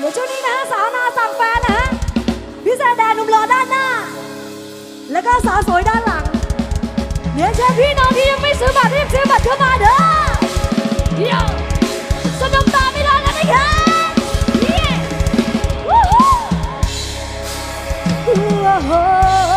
เดี๋ยวช่วงนี้นะสาวนาสั่งแฟนนะฮะพี่แซนแดนหนุ่มหล่อด้านหน้า แล้วก็สาวสวยด้านหลัง เดี๋ยวเชิญพี่น้องที่ยังไม่ซื้อบัตรรีบซื้อบัตรเข้ามาเด้อเดี๋ยวสนุกตาไม่รอกันนะคะเย้วู้ฮู้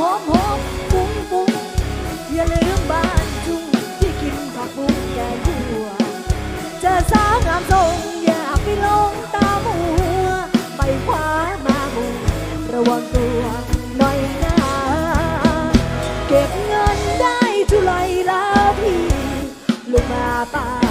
หอมหอมฟุ้งฟุ้งอย่าลืมบ้านจุงที่กินผักบุ้งแกงขัวเจอสาวงามทรงอย่าไปลงตามัวไปขวามามุงระวังตัวหน่อยนะเก็บเงินได้เท่าไรแล้วพี่ลูกมาป่า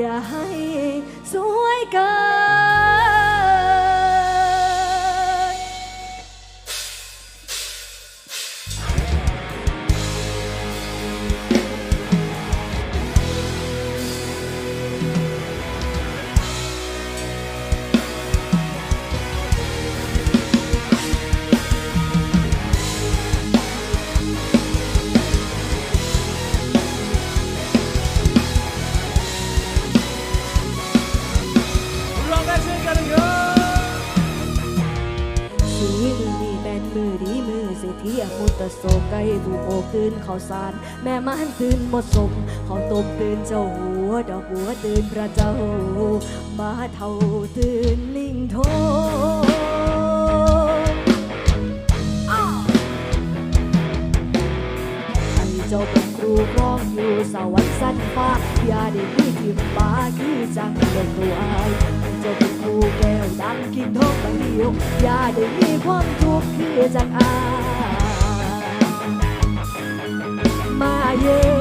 อย่าให้ ตื่นข้าวสาร แม่มันตื่นหมดสมข้าวต้มตื่นเจ้าหัวดอกบัวตื่นพระเจ้ามาเท่าตื่นลิงโทอ้าวให้เจ้าเป็นครูครองอยู่สวรรค์สั้นฟ้าอย่าได้มีทิมฟ้าคือจังเด็กตัวอายเจ้าเป็นครูแก้วดังกิ่งทองบางเดียวอย่าได้มีความทุกข์คือจังอาย ม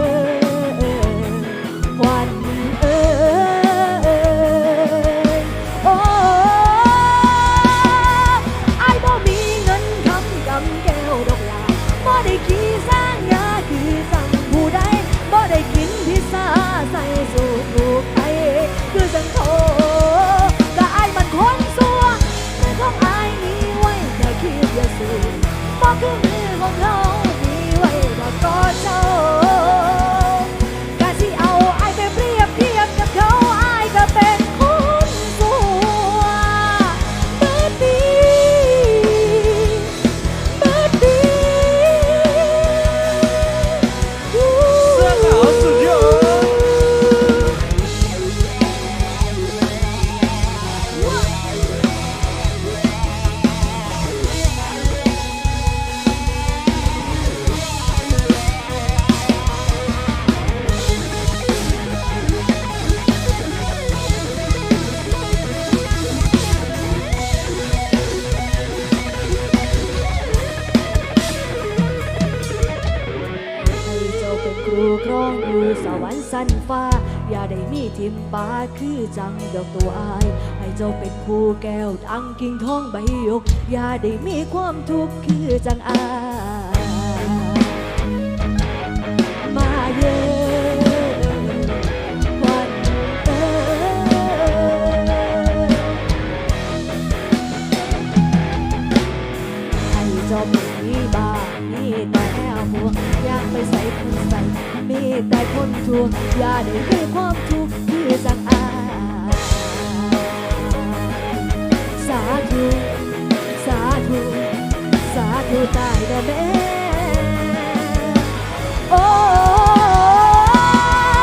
สั้นฟ้า อย่าได้มีทิมปาคือจังดอกตัวอาย ให้เจ้าเป็นคู่แก้วดังกิ่งทองใบหยก อย่าได้มีความทุกข์คือจังอาย ตายแม่โอ้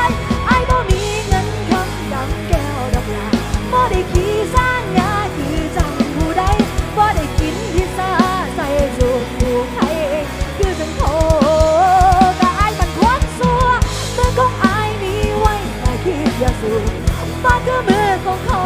ยไอ้บ่มีเงินคำดำแก้วดอกลาบ่ได้ขี่สร้างงานคือจังผู้ใดบ่ได้กินพิซซ่าใส่จูบผู้ใครคือจังโทแต่ไอ้มันควักสัวมือของไอ้มีไว้แต่คิดอย่าสู้มาคือมือของเขา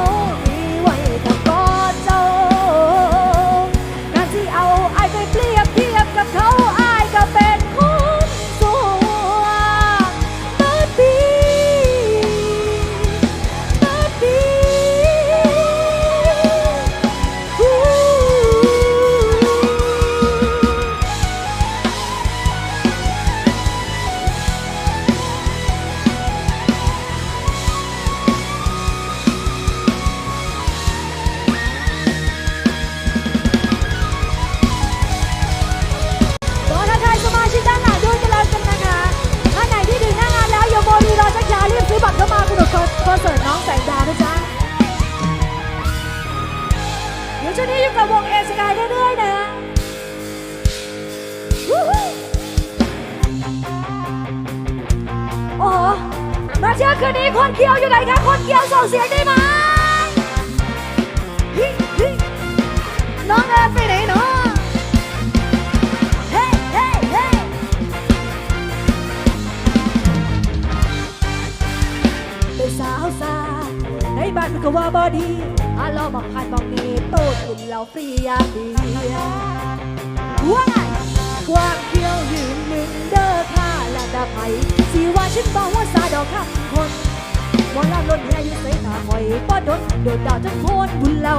คืนนี้คนเคียวอยู่ไหนคะคนเคียวส่งเสียงได้ไหมน้องเอิญไปไหนเนาะเฮ้เฮ้เฮ้เป็นสาวสาในบ้านมันก็ว่าบอดีอาลองมาผ่านมองนี้โตกินเหล้าฟรีอยาเดียว่าไงความเคี้ยวยืนหนึ่งเด้อค่ะและดาไผ สีว่าฉันบอกว่าสาดอกคำคนมองลาล้นแห่อยู่ใส่ตาคอยป้อดดโดดดาวจนโคนบุญเรา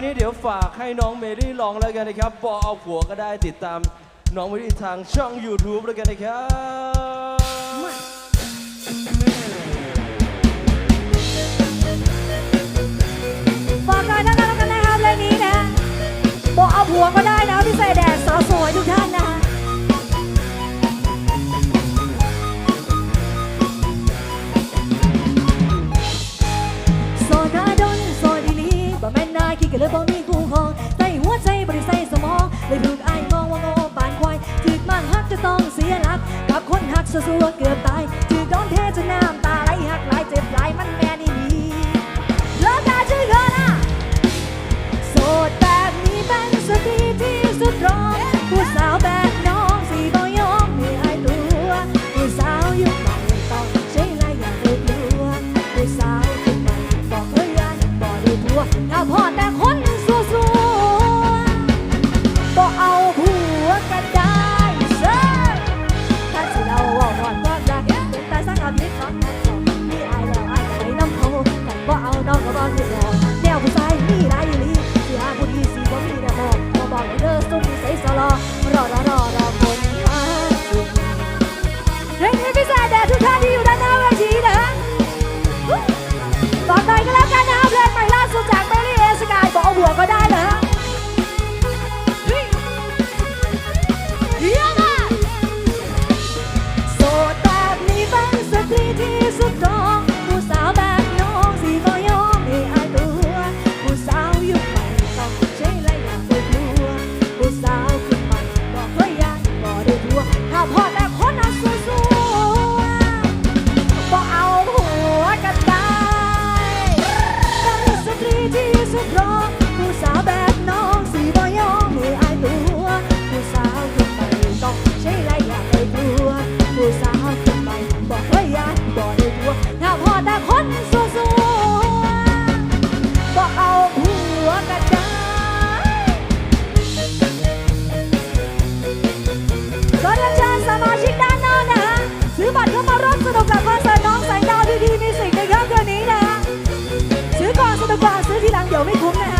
ต่อไปนี้เดี๋ยวฝากให้น้องเมรี่ร้องแล้วกันนะครับบอเอาผัวก็ได้ติดตามน้องเมรี่ทางช่อง YouTube แล้วกันนะครับ ต้องเสียหลัก กับคนหักสัวเกือบตายถึกโดนเทจนน้ำตาไหลหักหลายเจ็บหลายมันแม่นี่ดีเลิกการชื่อเธอนะโสดแบบนี้เป็นสตรีที่สุดร้องผู้สาวแบบน้องสีบ่ยอมให้ตัวผู้สาวยุคใหม่ต้องใช้ไรอย่างเดือดรัวผู้สาวยุคใหม่บอกเฮ้ยยันบอกด้ทัวถ้าพอแต่คน ทุกท่านที่อยู่ คนสัวสัวๆบอกเอาผัวกันได้ก็เชิญสมาชิกด้านนอกนะฮะซื้อบัตรเข้ามาร่วมสนุกกับคอนเสิร์ตน้องแสงดาวดีดีมีสิ่งในค่ำคืนนี้นะฮะซื้อก่อนสนุกก่อนซื้อทีหลังเดี๋ยวไม่คุ้มนะฮะ